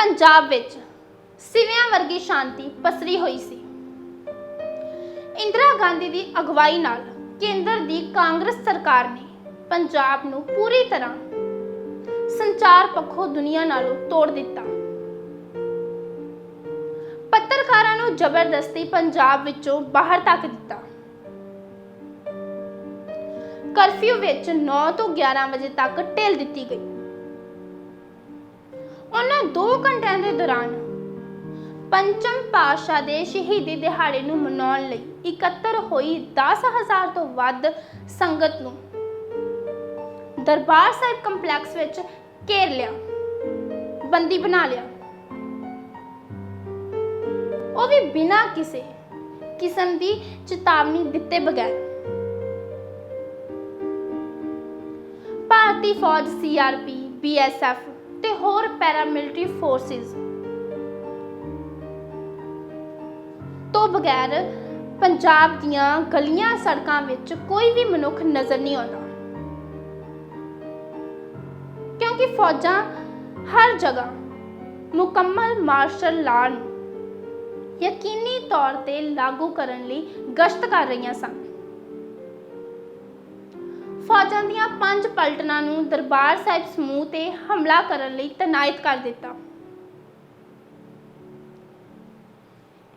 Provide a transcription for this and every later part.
ਪੰਜਾਬ ਵਿੱਚ ਸਿਵਿਆਂ ਵਰਗੀ ਸ਼ਾਂਤੀ ਪਸਰੀ ਹੋਈ ਸੀ। ਇੰਦਰਾ ਗਾਂਧੀ ਦੀ ਅਗਵਾਈ ਨਾਲ ਕੇਂਦਰ ਦੀ ਕਾਂਗਰਸ ਸਰਕਾਰ ਨੇ ਪੰਜਾਬ ਨੂੰ ਪੂਰੀ ਤਰ੍ਹਾਂ ਸੰਚਾਰ ਪੱਖੋਂ ਦੁਨੀਆ ਨਾਲੋਂ ਤੋੜ ਦਿੱਤਾ। ਪੱਤਰਕਾਰਾਂ ਨੂੰ ਜ਼ਬਰਦਸਤੀ ਪੰਜਾਬ ਵਿੱਚੋਂ ਬਾਹਰ ਤੱਕ ਦਿੱਤਾ। ਕਰਫਿਊ ਵਿੱਚ 9 ਤੋਂ 11 ਵਜੇ ਤੱਕ ਢਿੱਲ ਦਿੱਤੀ ਗਈ। ਉਹਨਾਂ 2 ਘੰਟਿਆਂ ਦੇ ਦੌਰਾਨ ਪੰਚਮ ਪਾਤਸ਼ਾਹ ਦੇ ਸ਼ਹੀਦੀ ਦਿਹਾੜੇ ਨੂੰ ਮਨਾਉਣ ਲਈ ਇਕੱਤਰ ਹੋਈ 10000 ਤੋਂ ਵੱਧ ਸੰਗਤ ਨੂੰ ਦਰਬਾਰ ਸਾਹਿਬ ਕੰਪਲੈਕਸ ਵਿੱਚ ਘੇਰ ਲਿਆ, ਬੰਦੀ ਬਣਾ ਲਿਆ। ਉਹ ਵੀ ਬਿਨਾਂ ਕਿਸੇ ਕਿਸਮ ਦੀ ਚੇਤਾਵਨੀ ਦਿੱਤੇ ਬਗੈਰ। ਭਾਰਤੀ ਫੌਜ ਸੀਆਰਪੀ ਬੀਐਸਐਫ ਤੇ ਹੋਰ ਪੈਰਾਮਿਲਟਰੀ ਫੋਰਸਿਸ ਤੋਂ ਬਗੈਰ ਪੰਜਾਬ ਦੀਆਂ ਗਲੀਆਂ ਸੜਕਾਂ ਵਿੱਚ ਕੋਈ ਵੀ ਮਨੁੱਖ ਨਜ਼ਰ ਨਹੀਂ ਆਉਂਦਾ। ਕਿਉਂਕਿ ਫੌਜਾਂ ਹਰ ਜਗ੍ਹਾ ਮੁਕੰਮਲ ਮਾਰਸ਼ਲ ਲਾਅ ਨੂੰ ਯਕੀਨੀ ਤੌਰ ਤੇ ਲਾਗੂ ਕਰਨ ਲਈ ਗਸ਼ਤ ਕਰ ਰਹੀਆਂ ਸਨ। ਫੌਜਾਂ ਦੀਆਂ ਪੰਜ ਪਲਟਨਾਂ ਨੂੰ ਦਰਬਾਰ ਸਾਹਿਬ ਸਮੂਹ ਤੇ ਹਮਲਾ ਕਰਨ ਲਈ ਤਨਾਇਤ ਕਰ ਦਿੱਤਾ।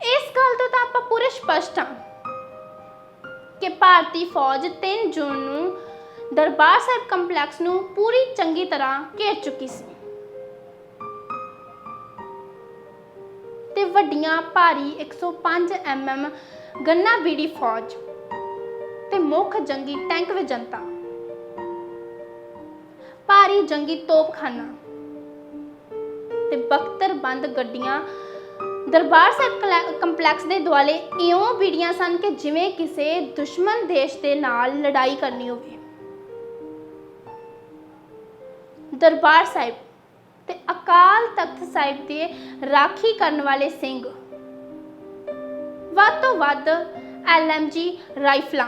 ਇਸ ਗੱਲ ਤੋਂ ਤਾਂ ਆਪਾਂ ਪੂਰੇ ਸਪਸ਼ਟ ਹਾਂ ਕਿ ਭਾਰਤੀ ਫੌਜ 3 ਜੂਨ ਨੂੰ ਦਰਬਾਰ ਸਾਹਿਬ ਕੰਪਲੈਕਸ ਨੂੰ ਪੂਰੀ ਚੰਗੀ ਤਰ੍ਹਾਂ ਘੇਰ ਚੁੱਕੀ ਸੀ। ਤੇ ਵੱਡੀਆਂ ਭਾਰੀ 105 ਐਮਐਮ ਗੰਨਾ ਬੀੜੀ ਫੌਜ ਤੇ ਮੁੱਖ ਜੰਗੀ ਟੈਂਕ ਵਿੱਚ ਭਾਰੀ ਜੰਗੀ ਤੋਪਖਾਨਾ। ਤੇ ਬਖਤਰ ਬੰਦ ਗੱਡੀਆਂ। ਦਰਬਾਰ ਸਾਹਿਬ ਕੰਪਲੈਕਸ ਦੇ ਦੁਆਲੇ ਇਉਂ ਬੀੜੀਆਂ ਸਨ ਕਿ ਜਿਵੇਂ ਕਿਸੇ ਦੁਸ਼ਮਣ ਦੇਸ਼ ਦੇ ਨਾਲ ਲੜਾਈ ਕਰਨੀ ਹੋਵੇ। ਦਰਬਾਰ ਸਾਹਿਬ ਤੇ ਅਕਾਲ ਤਖਤ ਸਾਹਿਬ ਦੇ ਰਾਖੀ ਕਰਨ ਵਾਲੇ ਸਿੰਘ। ਵੱਧ ਤੋਂ ਵੱਧ ਐਲਐਮਜੀ ਰਾਈਫਲਾਂ।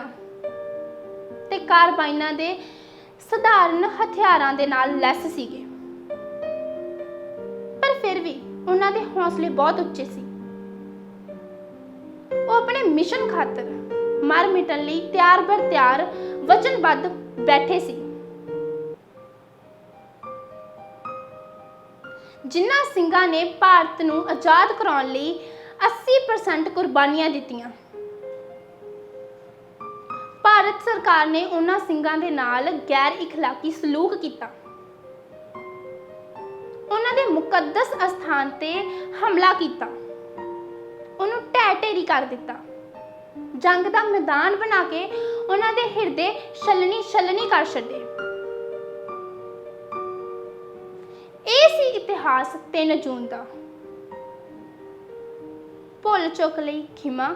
ਤੇ ਕਾਰਬਾਈਨਾਂ ਦੇ ਸਧਾਰਨ ਹਥਿਆਰਾਂ ਦੇ ਨਾਲ ਲੈਸ ਸੀਗੇ। ਪਰ ਫਿਰ ਵੀ ਉਹਨਾਂ ਦੇ ਹੌਸਲੇ ਬਹੁਤ ਉੱਚੇ ਸੀ। ਉਹ ਆਪਣੇ ਮਿਸ਼ਨ ਖਾਤਰ ਮਰ ਮਿਟਣ ਲਈ ਤਿਆਰ ਬਰ ਤਿਆਰ ਵਚਨਬੱਧ ਬੈਠੇ ਸੀ। ਜਿਨ੍ਹਾਂ ਸਿੰਘਾਂ ਨੇ ਭਾਰਤ ਨੂੰ ਆਜ਼ਾਦ ਕਰਾਉਣ ਲਈ 80% ਕੁਰਬਾਨੀਆਂ ਦਿੱਤੀਆਂ। ਭਾਰਤ ਸਰਕਾਰ ਨੇ ਉਹਨਾਂ ਸਿੰਘਾਂ ਦੇ ਨਾਲ ਗੈਰ ਇਖਲਾਕੀ ਸਲੂਕ ਕੀਤਾ। ਉਹਨਾਂ ਦੇ ਮੁਕੱਦਸ ਅਸਥਾਨ ਤੇ ਹਮਲਾ ਕੀਤਾ। ਉਹਨੂੰ ਢਹਿ ਢੇਰੀ ਕਰ ਦਿੱਤਾ। ਜੰਗ ਦਾ ਮੈਦਾਨ ਬਣਾ ਕੇ ਉਹਨਾਂ ਦੇ ਹਿਰਦੇ ਛਲਣੀ ਛਲਣੀ ਕਰ ਛੱਡੇ। ਇਹ ਸੀ ਇਤਿਹਾਸ 3 ਜੂਨ ਦਾ। ਭੁੱਲ ਚੁੱਕ ਲਈ ਖਿਮਾ।